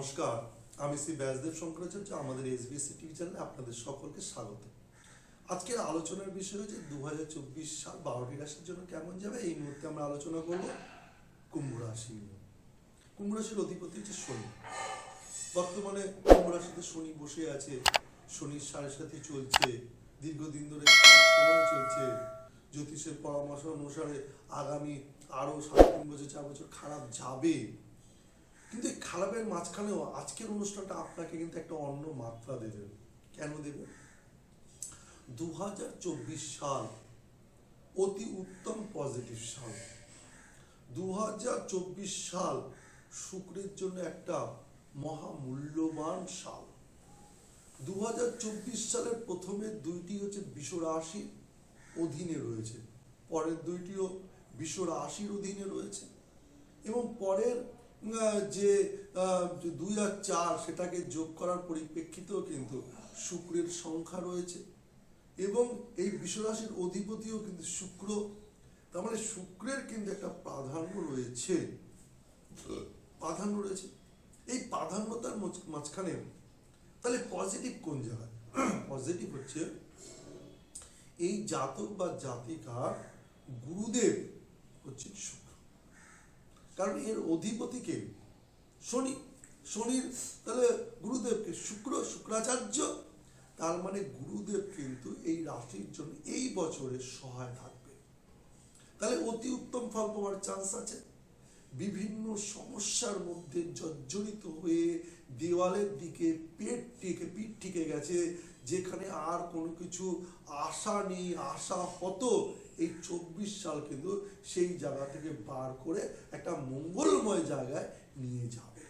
নমস্কার, আমি শ্রী ব্যাসদেব শঙ্করাচার্য, আমাদের এসবিএসসি টিভি চ্যানেলে আপনাদের সকলকে স্বাগত। আজকের আলোচনার বিষয় হচ্ছে দু সাল বারোটি রাশির জন্য কেমন যাবে? এই মুহূর্তে আমরা আলোচনা করব কুম্ভ রাশি নিয়ে। কুম্ভ রাশির অধিপতি হচ্ছে শনি। বর্তমানে কুম্ভ রাশিতে শনি বসে আছে। শনির সাড়ে সাথে চলছে। দীর্ঘদিন ধরে সময় চলছে। জ্যোতিষের পরামর্শ অনুসারে আগামী আরও সাড়ে তিন বছর, চার বছর খারাপ যাবে। কিন্তু এই খারাপের মাঝখানেও আজকের অনুষ্ঠানটা আপনাকে কিন্তু একটা অন্য মাত্রা দেবে। কেন দেবে? দু হাজার চব্বিশ সাল, অতি উত্তম পজিটিভ সাল। দু হাজার চব্বিশ সাল শুক্রের জন্য একটা মহামূল্যবান সাল। দু হাজার চব্বিশ সালের প্রথমে দুইটি হচ্ছে বিশ্ব রাশির অধীনে রয়েছে। পরের দুইটিও বিশ্ব রাশির অধীনে রয়েছে। এবং পরের যে দুই আর চার সেটাকে যোগ করার পরিপ্রেক্ষিতেও কিন্তু শুক্রের সংখ্যা রয়েছে এবং এই বিশ্বরাশির অধিপতিও কিন্তু শুক্র। তার মানে শুক্রের কিন্তু একটা প্রাধান্য রয়েছে। প্রাধান্য রয়েছে। এই প্রাধান্যতার মাঝখানে তাহলে পজিটিভ কোন জায়গায়? পজিটিভ হচ্ছে এই জাতক বা জাতিকার গুরুদেব হচ্ছে শুক্র। কারণ এর অধিপতিকে শনি, শনির তাহলে গুরুদেবকে শুক্র, শুক্রাচার্য, তার মানে গুরুদেব কিন্তু এই রাশির জন্য এই বছরে সহায় থাকবে। তাহলে অতি উত্তম ফল পাওয়ার চান্স আছে। বিভিন্ন সমস্যার মধ্যে জর্জরিত হয়ে দেওয়ালের দিকে পেট টিকে, পিঠ টিকে গেছে, যেখানে আর কোনো কিছু আশা নেই, আশা হতো এই চব্বিশ সাল কিন্তু সেই জায়গা থেকে বার করে একটা মঙ্গলময় জায়গায় নিয়ে যাবে।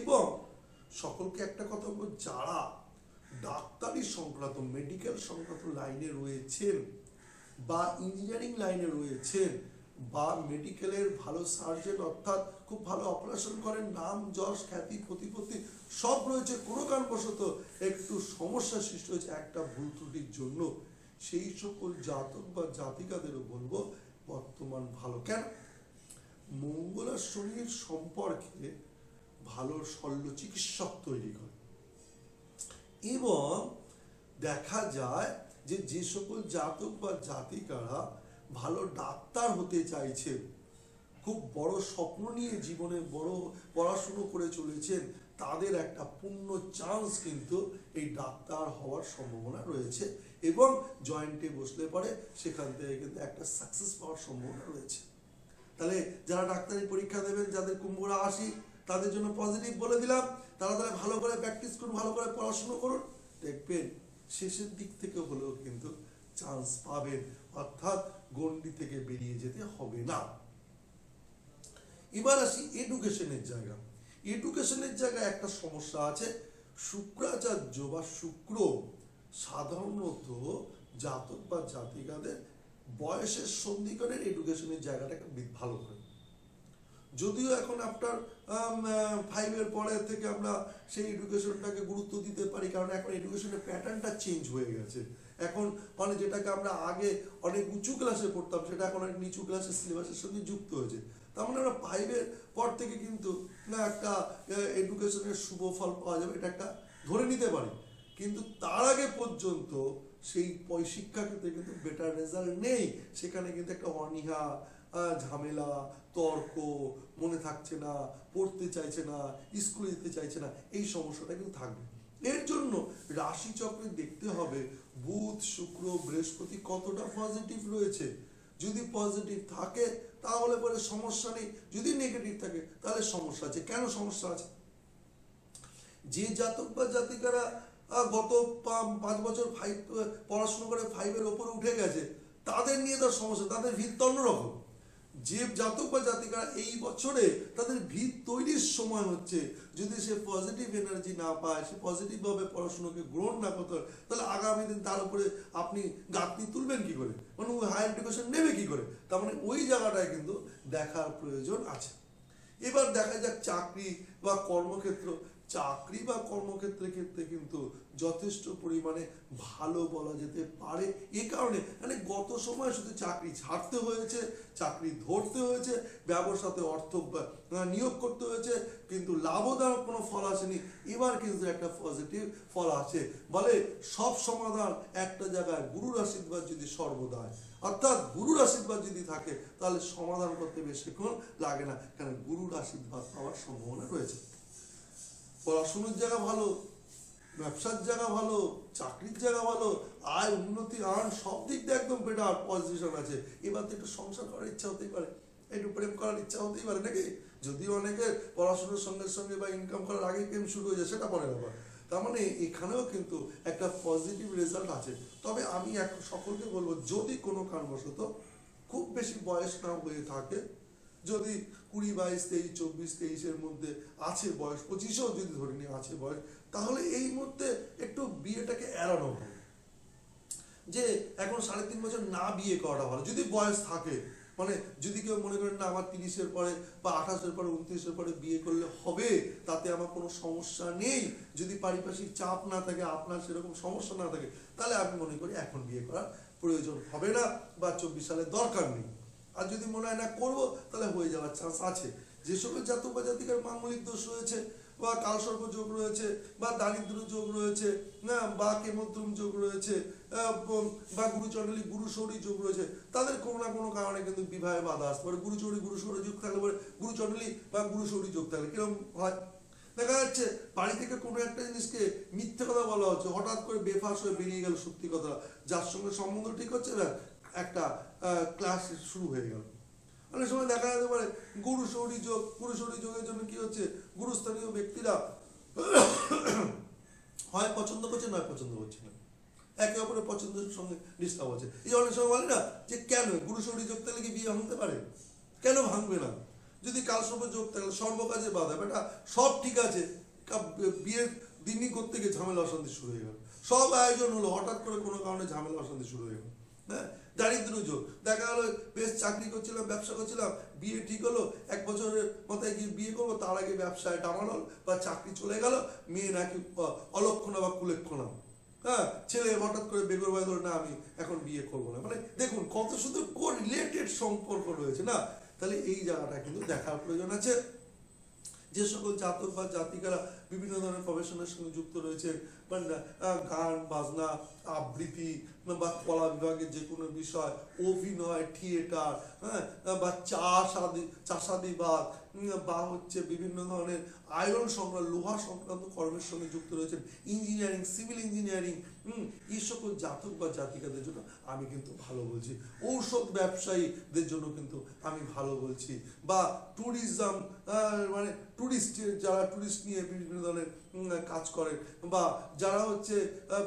এবং সকলকে একটা কথা বলব, যারা ডাক্তারি সংক্রান্ত মেডিকেল সংক্রান্ত লাইনে রয়েছেন বা ইঞ্জিনিয়ারিং লাইনে রয়েছেন বা মেডিকেলের ভালো সার্জন অর্থাৎ খুব ভালো অপারেশন করেন, নাম, যশ, খ্যাতি, প্রতিপত্তি সব রয়েছে। কোনো কারণবশত একটু সমস্যা সৃষ্টি হয়েছে। একটা ভুল ত্রুটির জন্য সেই সকল জাতক বা জাতিকাদেরও বলব, বর্তমান ভালো। কেন? মঙ্গল আর সম্পর্কে ভালো শল্য চিকিৎসক তৈরি করে। এবং দেখা যায় যে যে সকল জাতক বা জাতিকারা ভালো ডাক্তার হতে চাইছে। খুব বড় স্বপ্ন নিয়ে জীবনে বড় পড়াশুনো করে চলেছেন। তাদের একটা পূর্ণ চান্স কিন্তু এই ডাক্তার হওয়ার সম্ভাবনা রয়েছে এবং জয়েন্টে বসলে পরে সেখান থেকে কিন্তু একটা সাকসেস পাওয়ার সম্ভাবনা রয়েছে। তাহলে যারা ডাক্তারি পরীক্ষা দেবেন, যাদের কুম্ভরা আসি তাদের জন্য পজিটিভ বলে দিলাম। তারা তাহলে ভালো করে প্র্যাকটিস করুন, ভালো করে পড়াশুনো করুন। দেখবেন শেষের দিক থেকে হলেও কিন্তু চান্স পাবেন। অর্থাৎ গন্ডি থেকে বেরিয়ে যেতে হবে না। এবার আসি এডুকেশনের জায়গা। এডুকেশনের জায়গায় একটা সমস্যা আছে। শুক্রাচার্য বা শুক্র সাধারণত জাতক বা জাতিকাদের বয়সের সন্ধিকরণের এডুকেশনের জায়গাটাকে বি- ভালো করে। যদিও এখন আপনার ফাইভের পরে থেকে আমরা সেই এডুকেশনটাকে গুরুত্ব দিতে পারি, কারণ এখন এডুকেশনের প্যাটার্নটা চেঞ্জ হয়ে গেছে। এখন মানে যেটাকে আমরা আগে অনেক উঁচু ক্লাসে পড়তাম, সেটা এখন অনেক নিচু ক্লাসের সিলেবাসের সঙ্গে যুক্ত হয়েছে। তার মানে আমরা ফাইভের পর থেকে কিন্তু না একটা এডুকেশনের শুভ ফল পাওয়া যাবে, এটা একটা ধরে নিতে পারি। কিন্তু তার আগে পর্যন্ত সেই শিক্ষা ক্ষেত্রে কিন্তু বেটার রেজাল্ট নেই। সেখানে কিন্তু একটা অনীহা ঝামেলা, তর্ক, মনে থাকছে না, পড়তে চাইছে না স্কুলে যেতে চাইছে না, এই সমস্যাটা কিন্তু থাকবে। এর জন্য রাশি চক্রে দেখতে হবে বুধ, শুক্র, বৃহস্পতি কতটা পজিটিভ রয়েছে। যদি পজিটিভ থাকে, তাহলে পরে সমস্যা নেই। যদি নেগেটিভ থাকে, তাহলে সমস্যা আছে। কেন সমস্যা আছে? যে জাতক বা জাতিকারা গত পাঁচ বছর ফাইভ পড়াশোনা করে ফাইভের ওপরে উঠে গেছে, তাদের নিয়ে তার সমস্যা, তাদের ভিত অন্যরকম। যে জাতক বা জাতিকারা এই বছরে তাদের ভিত তৈরির সময় হচ্ছে। যদি সে পজিটিভ এনার্জি না পায়, সে পজিটিভ ভাবে পড়াশোনাকে গ্রহণ না করতে তাহলে আগামী দিন তার উপরে আপনি গাঁথনি তুলবেন কি করে? মানে ওই হায়ার এডুকেশন নেবে কি করে? তার মানে ওই জায়গাটায় কিন্তু দেখার প্রয়োজন আছে। এবার দেখা যাক চাকরি বা কর্মক্ষেত্র চাকরি বা কর্মক্ষেত্রে ক্ষেত্রে কিন্তু যথেষ্ট পরিমাণে ভালো বলা যেতে পারে। এ কারণে মানে গত সময় শুধু চাকরি ছাড়তে হয়েছে, চাকরি ধরতে হয়েছে ব্যবসাতে অর্থ নিয়োগ করতে হয়েছে, কিন্তু লাভদায়ক কোনো ফল আসেনি। এবার কিন্তু একটা পজিটিভ ফল আছে বলে সব সমাধান একটা জায়গায় গুরুর আশীর্বাদ যদি সর্বদায় অর্থাৎ গুরুর আশীর্বাদ যদি থাকে, তাহলে সমাধান করতে বেশিক্ষণ লাগে না। কারণ গুরুর আশীর্বাদ পাওয়ার সম্ভাবনা রয়েছে। পড়াশুনোর জায়গা ভালো, ব্যবসার জায়গা ভালো, চাকরির জায়গা ভালো, আয়, উন্নতি, আন, সব দিক দিয়ে একদম বেটার পজিশন আছে। এবার তো একটু সংসার করার ইচ্ছা হতেই পারে। একটু প্রেম করার ইচ্ছা হতেই পারে নাকি? যদিও অনেকের পড়াশোনার সঙ্গে সঙ্গে বা ইনকাম করার আগে প্রেম শুরু হয়ে যায়, সেটা পরে ব্যাপার। তার মানে এখানেও কিন্তু একটা পজিটিভ রেজাল্ট আছে। তবে আমি এক সকলকে বলব, যদি কোনো কারণবশত খুব বেশি বয়স না হয়ে থাকে যদি কুড়ি বাইশ, তেইশ, চব্বিশ, তেইশের মধ্যে আছে বয়স, পঁচিশেও যদি ধরে নিয়ে আছে বয়স, তাহলে এই মধ্যে একটু বিয়েটাকে এড়ানো ভালো। যে এখন সাড়ে তিন বছর না বিয়ে করাটা ভালো। যদি বয়স থাকে মানে যদি কেউ মনে করেন না আমার তিরিশের পরে বা আঠাশের পরে, উনত্রিশের পরে বিয়ে করলে হবে, তাতে আমার কোনো সমস্যা নেই। যদি পারিপার্শ্বিক চাপ না থাকে, আপনার সেরকম সমস্যা না থাকে, তাহলে আমি মনে করি এখন বিয়ে করার প্রয়োজন হবে না বা চব্বিশ সালে দরকার নেই। আর যদি মনে হয় না করব, তাহলে হয়ে যাওয়ার চান্স আছে। যে সকল জাতক বা জাতিকার মাঙ্গলিক দোষ রয়েছে, বা কালসর্প যোগ রয়েছে, বা দারিদ্র যোগ রয়েছে, না, বা কেমদ্রুম যোগ রয়েছে বা গুরুচণ্ডলী গুরুশৌরী যোগ রয়েছে, তাদের কোনো না কোনো কারণে কিন্তু বিবাহে বাধা আসতে পারে। গুরুচৌরী গুরুশৌরী যোগ থাকলে পরে গুরুচণ্ডলী বা গুরুশৌরী যোগ থাকলে কীরকম হয়? দেখা যাচ্ছে, বাড়ি থেকে কোনো একটা জিনিসকে মিথ্যে কথা বলা হচ্ছে, হঠাৎ করে বেফাস হয়ে বেরিয়ে গেল সত্যি কথা যার সঙ্গে সম্বন্ধ ঠিক হচ্ছে না একটা ক্লাস শুরু হয়ে গেল। অনেক সময় দেখা যেতে পারে গুরু সৌরী যোগ, গুরু সৌরী যোগের জন্য কি হচ্ছে? গুরুস্থানীয় ব্যক্তিরা হয় পছন্দ করছে, নয় পছন্দ করছে না। একে অপরের পছন্দের সঙ্গে ডিস্টার্ব হচ্ছে এই অনেক সময় বলে না যে, কেন? গুরু সৌরী যোগ থাকলে কি বিয়ে ভাঙতে পারে? কেন ভাঙবে না? যদি কালসর্প যোগ থাকলে সর্বকাজে বাধা। বেটা, সব ঠিক আছে। বিয়ের দিনই করতে গিয়ে ঝামেলা অশান্তি শুরু হয়ে গেল। সব আয়োজন হলো, হঠাৎ করে কোনো কারণে ঝামেলা অশান্তি শুরু হয়ে গেল। হ্যাঁ? দারিদ্র যোগ দেখা গেলো, বেশ চাকরি করছিলাম, ব্যবসা করছিলাম, বিয়ে ঠিক হলো, এক বছরের মাথায় গিয়ে বিয়ে করব, তার আগে ব্যবসায় ডামাডল বা চাকরি চলে গেল, মেয়ে নাকি অলক্ষণা বা কুলেক্ষণা। হ্যাঁ ছেলে হঠাৎ করে বেগর বাই ধরে না, আমি এখন বিয়ে করব না। মানে দেখুন, কত শুধু কো রিলেটেড সম্পর্ক রয়েছে, না? তাহলে এই জায়গাটা কিন্তু দেখার প্রয়োজন আছে। যে সকল জাতক বা জাতিকারা বিভিন্ন ধরনের প্রফেশনের সঙ্গে যুক্ত রয়েছে গান, বাজনা, আবৃত্তি, বা কলা বিভাগের যে কোনো বিষয়, অভিনয়, থিয়েটার হ্যাঁ বা চাষাদি চাষাদিবাদ বা হচ্ছে বিভিন্ন ধরনের আয়রন সংক্রান্ত লোহা সংক্রান্ত কর্মের সঙ্গে যুক্ত রয়েছেন। ইঞ্জিনিয়ারিং, সিভিল ইঞ্জিনিয়ারিং হুম এই সকল জাতক বা জাতিকাদের জন্য আমি কিন্তু ভালো বলছি। ঔষধ ব্যবসায়ীদের জন্য কিন্তু আমি ভালো বলছি। বা ট্যুরিজম মানে ট্যুরিস্ট যারা ট্যুরিস্ট নিয়ে বিভিন্ন ধরনের কাজ করেন বা যারা হচ্ছে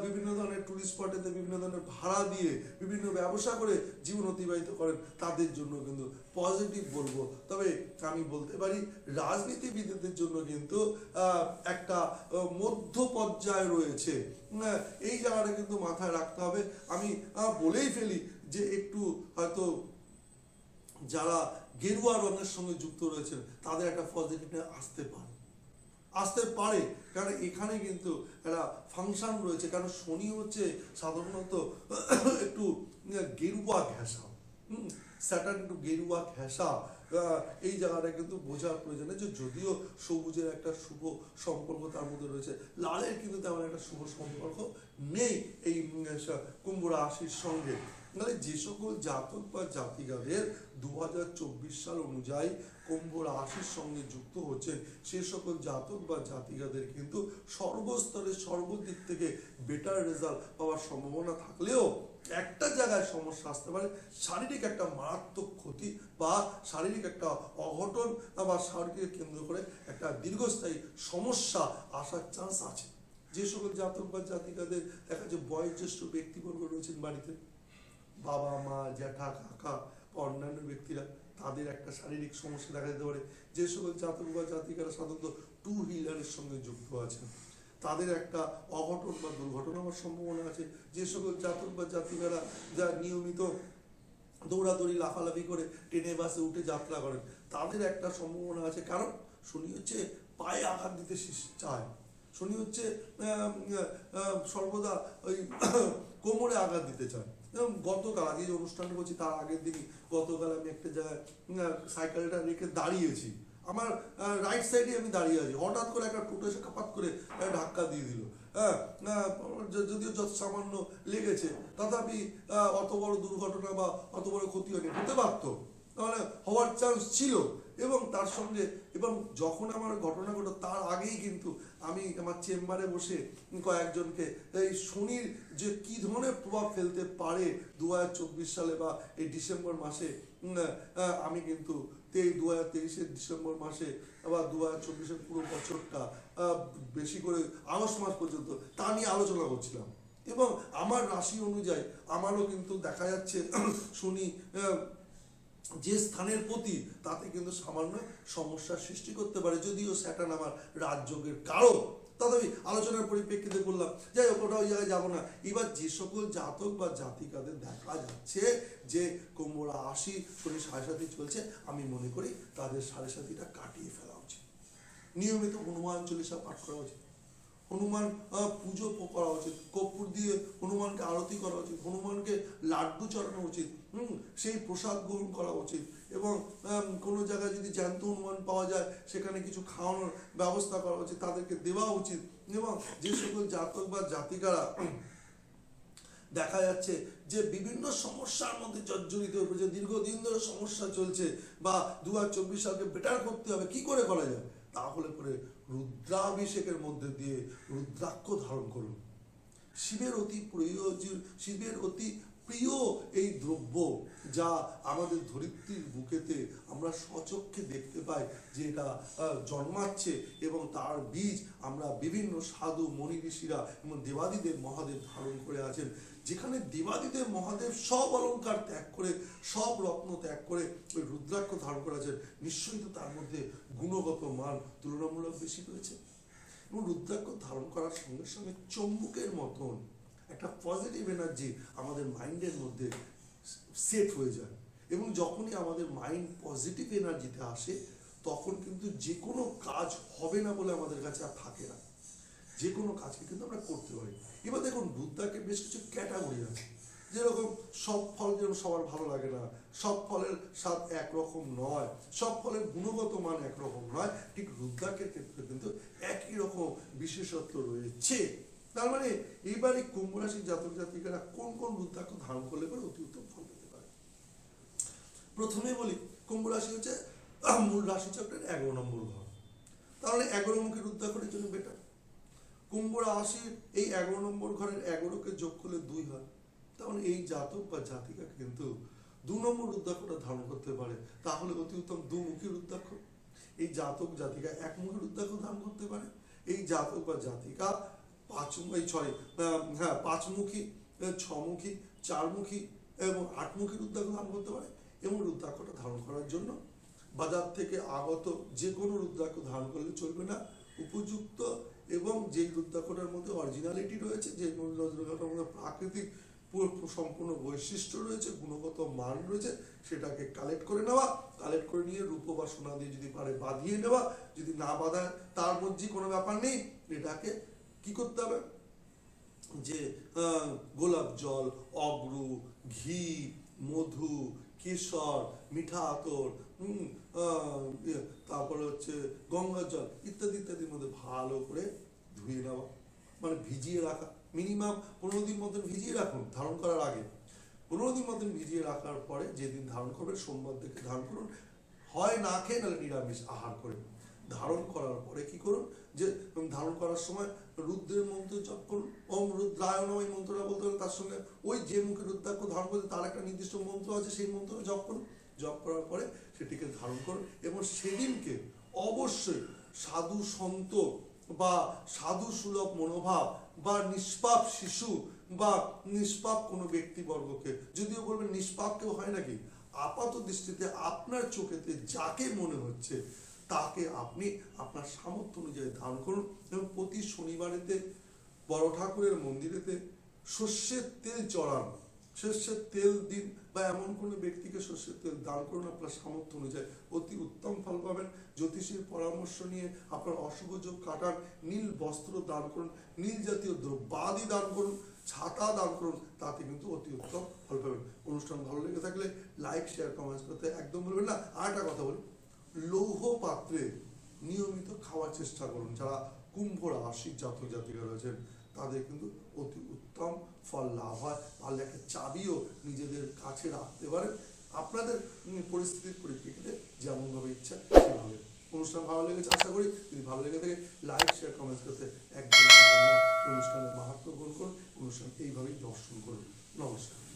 বিভিন্ন ধরনের ট্যুরিস্ট স্পটেতে বিভিন্ন ধরনের ভাড়া দিয়ে বিভিন্ন ব্যবসা করে জীবন অতিবাহিত করেন, তাদের জন্য কিন্তু পজিটিভ বলব। তবে আমি বলতে পারি, রাজনীতিবিদদের জন্য কিন্তু একটা মধ্য পর্যায়ে রয়েছে। এই জায়গাটা কিন্তু মাথায় রাখতে হবে। আমি বলেই ফেলি যে একটু হয়তো যারা গেরুয়া রঙের সঙ্গে যুক্ত রয়েছেন, তাদের একটা পজিটিভ আসতে পারে। আসতে পারে। কারণ এখানে কিন্তু একটা ফাংশন রয়েছে। কারণ শনি হচ্ছে সাধারণত একটু গেরুয়া ঘেঁষা। হুম? স্যাটার্ন একটু গেরুয়া ঘেঁষা। এই জায়গাটা কিন্তু বোঝার প্রয়োজন আছে যদিও সবুজের একটা শুভ সম্পর্ক তার মধ্যে রয়েছে, লালের কিন্তু তেমন একটা শুভ সম্পর্ক নেই এই কুম্ভ রাশির সঙ্গে। মানে যে সকল জাতক বা জাতিকাদের দু হাজার চব্বিশ সাল অনুযায়ী কুম্ভ রাশির সঙ্গে যুক্ত হচ্ছেন, সে সকল জাতক বা জাতিকাদের কিন্তু সর্বস্তরে সর্বদিক থেকে বেটার রেজাল্ট পাওয়ার সম্ভাবনা থাকলেও একটা জায়গায় সমস্যা আসতে পারে, শারীরিক একটা মারাত্মক ক্ষতি বা শারীরিক একটা অঘটন বা শারীরিক কেন্দ্র করে একটা দীর্ঘস্থায়ী সমস্যা আসার চান্স আছে। যে সকল জাতক বা জাতিকাদের দেখা যাচ্ছে বয়োজ্যেষ্ঠ ব্যক্তিবর্গ রয়েছেন বাড়িতে। বাবা, মা, জ্যাঠা, কাকা, বা অন্যান্য ব্যক্তিরা, তাদের একটা শারীরিক সমস্যা দেখা যেতে পারে। যে সকল জাতক বা জাতিকারা সাধারণত টু হুইলারের সঙ্গে যুক্ত আছেন। তাদের একটা অঘটন বা দুর্ঘটনা হওয়ার সম্ভাবনা আছে। যে সকল জাতক বা জাতিকারা যা নিয়মিত দৌড়াদৌড়ি, লাফালাফি করে ট্রেনে, বাসে উঠে যাত্রা করেন, তাদের একটা সম্ভাবনা আছে। কারণ শুনি হচ্ছে পায়ে আঘাত দিতে চায়। শনি হচ্ছে সর্বদা ওই কোমরে আঘাত দিতে চায়। গতকাল আগে যে অনুষ্ঠানটা করছি তার আগের দিনই, গতকাল আমি একটা জায়গায় সাইকেলটা রেখে দাঁড়িয়েছি। আমার রাইট সাইডে আমি দাঁড়িয়ে আছি। হঠাৎ করে একটা টোটো এসে কাপাত করে ধাক্কা দিয়ে দিল। হ্যাঁ যদিও যত সামান্য লেগেছে, তথাপি অত বড় দুর্ঘটনা বা অত বড় ক্ষতি হয়নি। হতে পারতো। মানে হওয়ার চান্স ছিল। এবং তার সঙ্গে, এবং যখন আমার ঘটনা ঘটে তার আগেই কিন্তু আমি আমার চেম্বারে বসে কয়েকজনকে, এই শনির যে কি ধরনের প্রভাব ফেলতে পারে দু হাজার চব্বিশ সালে বা এই ডিসেম্বর মাসে আমি কিন্তু তেই দু হাজার তেইশের ডিসেম্বর মাসে বা দু হাজার চব্বিশের পুরো বছরটা বেশি করে আগস্ট মাস পর্যন্ত তা নিয়ে আলোচনা করছিলাম। এবং আমার রাশি অনুযায়ী আমারও কিন্তু দেখা যাচ্ছে শনি যে স্থানের প্রতি তাতে কিন্তু সামান্য সমস্যার সৃষ্টি করতে পারে। যদিও স্যাটার্ন আমার রাজযোগের কারণ। তথাপি আলোচনার পরিপ্রেক্ষিতে বললাম, যাই হোক ওটা ওই জায়গায় যাব না। এবার যে সকল জাতক বা জাতিকাদের দেখা যাচ্ছে যে কোমরা আশি শনি সাড়ে সাথী চলছে, আমি মনে করি তাদের সাড়ে সাথীটা কাটিয়ে ফেলা উচিত। নিয়মিত হনুমান চল্লিশা পাঠ করা উচিত। হনুমান পুজো করা উচিত। কর্পূর দিয়ে হনুমানকে আরতি করা উচিত। হনুমানকে লাড্ডু চড়ানো উচিত। হুম, সেই প্রসাদ গ্রহণ করা উচিত। এবং কোনো জায়গায় যদি জ্যান্ত হনুমান পাওয়া যায়, সেখানে কিছু খাওয়ানোর ব্যবস্থা করা উচিত, তাদেরকে দেওয়া উচিত। এবং যে সকল জাতক বা জাতিকারা দেখা যাচ্ছে যে বিভিন্ন সমস্যার মধ্যে জর্জরিত হয়ে পড়েছে, দীর্ঘদিন ধরে সমস্যা চলছে বা দু হাজার চব্বিশ সালকে বেটার করতে হবে, কি করে করা যায়? তাহলে পরে রুদ্রাভিষেকের মধ্যে দিয়ে রুদ্রাক্ষ ধারণ করুন। শিবের অতি প্রিয় যে- শিবের অতি প্রিয় এই দ্রব্য যা আমাদের ধরিত্রীর বুকেতে আমরা সচক্ষে দেখতে পাই যে এটা জন্মাচ্ছে এবং তার বীজ আমরা বিভিন্ন সাধু মনি ঋষিরা এবং দেবাদিদেব মহাদেব ধারণ করে আছেন। যেখানে দেবাদিদেব মহাদেব সব অলংকার ত্যাগ করে, সব রত্ন ত্যাগ করে ওই রুদ্রাক্ষ ধারণ করে আছেন। নিশ্চয়ই তো তার মধ্যে গুণগত মান তুলনামূলক বেশি রয়েছে। এবং রুদ্রাক্ষ ধারণ করার সঙ্গে সঙ্গে চম্বুকের মতন একটা পজিটিভ এনার্জি আমাদের মাইন্ডের মধ্যে সেট হয়ে যায়। এবং যখনই আমাদের মাইন্ড পজিটিভ এনার্জিতে আসে, তখন কিন্তু যে কোনো কাজ হবে না বলে আমাদের কাছে আর থাকে না। যে কোনো কাজকে কিন্তু আমরা করতে পারি। এবার দেখুন রুদ্রাকে বেশ কিছু ক্যাটাগরি আছে। যেরকম, সব ফল যেরকম সবার ভালো লাগে না, সব ফলের স্বাদ একরকম নয়, সব ফলের গুণগত মান একরকম নয়, ঠিক রুদ্রাকের ক্ষেত্রে কিন্তু একই রকম বিশেষত্ব রয়েছে। তার মানে এইবারে কুম্ভ রাশির জাতক জাতিকারা কোন কোন রুদ্রাক্ষ ধারণ করলে পরে অতি উত্তম ফল পেতে পারে? প্রথমে বলি কুম্ভ রাশি হচ্ছে মূল রাশি চক্রের এগারো নম্বর ঘর। তাহলে এগারো মুখী রুদ্রাক্ষরের জন্য বেটার কুম্ভ রাশির এই এগারো নম্বর ঘরের এগারোকে যোগ করলে দুই হয়। তাহলে এই জাতক বা জাতিকা কিন্তু দু নম্বর রুদ্রাক্ষটা ধারণ করতে পারে। তাহলে অতি উত্তম দুমুখী রুদ্রাক্ষ। এই জাতক জাতিকা একমুখী রুদ্রাক্ষ ধারণ করতে পারে। এই জাতক বা জাতিকা পাঁচ এই সরি হ্যাঁ পাঁচমুখী ছমুখী, চারমুখী এবং আটমুখী রুদ্রাক্ষ ধারণ করতে পারে এবং রুদ্রাক্ষটা ধারণ করার জন্য বাজার থেকে আগত যে কোনো রুদ্রাক্ষ ধারণ করলে চলবে না। উপযুক্ত এবং যেই রুদ্রাক্ষটার মধ্যে অরিজিনালিটি রয়েছে, যে রুদ্রাক্ষটার মধ্যে প্রাকৃতিক সম্পূর্ণ বৈশিষ্ট্য রয়েছে, গুণগত মান রয়েছে, সেটাকে কালেক্ট করে নেওয়া কালেক্ট করে নিয়ে রূপ বা সোনা দিয়ে যদি পারে বাঁধিয়ে নেওয়া, যদি না বাঁধায়, তার মধ্যে কোনো ব্যাপার নেই, এটাকে কি করতে হবে? যে গোলাপ জল অগ্রু ঘি মধু কেশর মিঠা আতর ইয়ে, তারপরে হচ্ছে গঙ্গা জল ইত্যাদি ইত্যাদির মধ্যে ভালো করে ধুয়ে নেওয়া। মানে ভিজিয়ে রাখা। মিনিমাম পনেরো দিন মতন ভিজিয়ে রাখুন ধারণ করার আগে। পনেরো দিন মতন ভিজিয়ে রাখার পরে যেদিন ধারণ করবেন সোমবার থেকে ধারণ করুন। হয় না খেয়ে নাহলে নিরামিষ আহার করে ধারণ করার পরে কি করুন? যে ধারণ করার সময় রুদ্রের মন্ত্র জপ করুন। ওম রুদ্রায় নম এই মন্ত্রটা বলতে হবে, তার সঙ্গে ওই যে মুখে রুদ্রাক্ষ ধারণ করতে তার একটা নির্দিষ্ট মন্ত্র আছে, সেই মন্ত্র জপ করুন। জপ করার পরে সেটিকে ধারণ করুন এবং সেদিনকে অবশ্যই সাধু সন্ত বা সাধু সুলভ মনোভাব বা নিষ্পাপ শিশু বা নিষ্পাপ কোনো ব্যক্তিবর্গকে, যদিও বলবেন নিষ্পাপ কেউ হয় নাকি, আপাত দৃষ্টিতে আপনার চোখেতে যাকে মনে হচ্ছে তাকে আপনি আপনার সামর্থ্য অনুযায়ী দান করুন। এবং প্রতি শনিবারেতে বড় ঠাকুরের মন্দিরেতে সর্ষের তেল চড়ান। সর্ষের তেল দিন বা এমন কোনো ব্যক্তিকে সর্ষের তেল দান করুন আপনার সামর্থ্য অনুযায়ী। অতি উত্তম ফল পাবেন। জ্যোতিষীর পরামর্শ নিয়ে আপনার অশুভ যোগ কাটান। নীল বস্ত্র দান করুন। নীল জাতীয় দ্রব্যাদি দান করুন। ছাতা দান করুন। তাতে কিন্তু অতি উত্তম ফল পাবেন। অনুষ্ঠান ভালো লেগে থাকলে লাইক শেয়ার কমেন্টস করতে একদম বলবেন না। আর একটা কথা বলি। লৌহ পাত্রে নিয়মিত খাওয়ার চেষ্টা করুন। যারা কুম্ভ রাশির জাতক জাতিকা রয়েছেন, তাদের কিন্তু অতি উত্তম ফল লাভ হয়। পারলে একটা চাবিও নিজেদের কাছে রাখতে পারেন। আপনাদের পরিস্থিতির পরিপ্রেক্ষিতে যেমনভাবে ইচ্ছা সেভাবে। অনুষ্ঠান ভালো লেগেছে, আশা করি। যদি ভালো লেগে থাকে, লাইক শেয়ার কমেন্টস করতে একদম অনুষ্ঠানের মাহাত্ম গ্রহণ করুন অনুষ্ঠান এইভাবেই দর্শন করুন। নমস্কার।